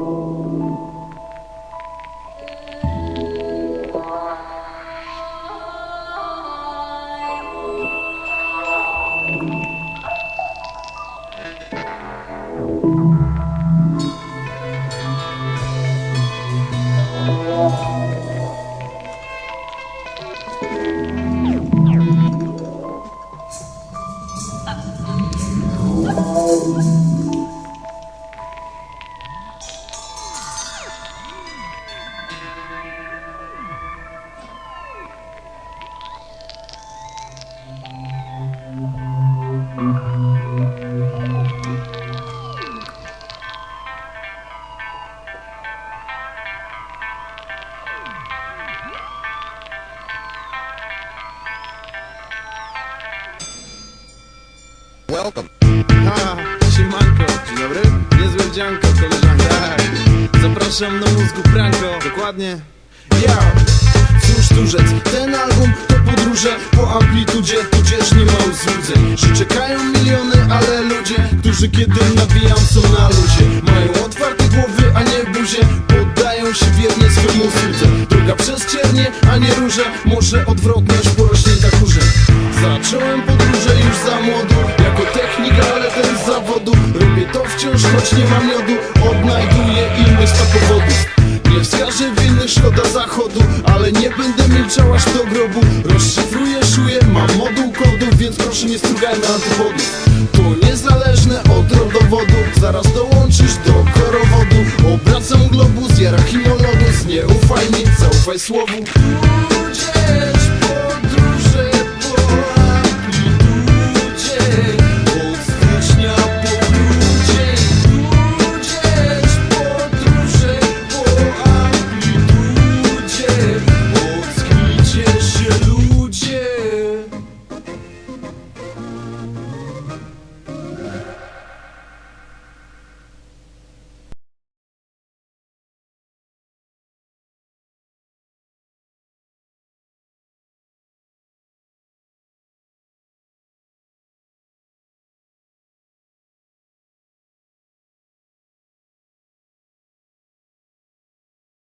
Oh. Welcome. Siemanko, dzień dobry. Niezłe wdzianko, koleżanka. Zapraszam na mózgu pranko. Dokładnie. Ja. Cóż tu rzec, ten album to podróże po amplitudzie, tudzież nie ma złudzeń. Że czekają miliony, ale ludzie, którzy kiedy nawijam są na ludzie. Mają otwarte głowy, a nie buzie, poddają się wiernie swemu słudze. Droga przez ciernie, a nie róże, może odwrotność porośnie tak kurze. Zacząłem podróże już za młodu, jako technika, ale też z zawodu. Robię to wciąż, choć nie mam miodu, odnajduję inny stan powodów nie wskażę winy, szkoda zachodu Ale nie będę milczał aż do grobu. Rozszyfruję, szuję, mam moduł Więc proszę nie strugaj na antipodów To niezależne od rodowodu Zaraz dołączysz do korowodu. Obracam globus, jara himologos Nie ufaj mi, zaufaj słowu. Ludzie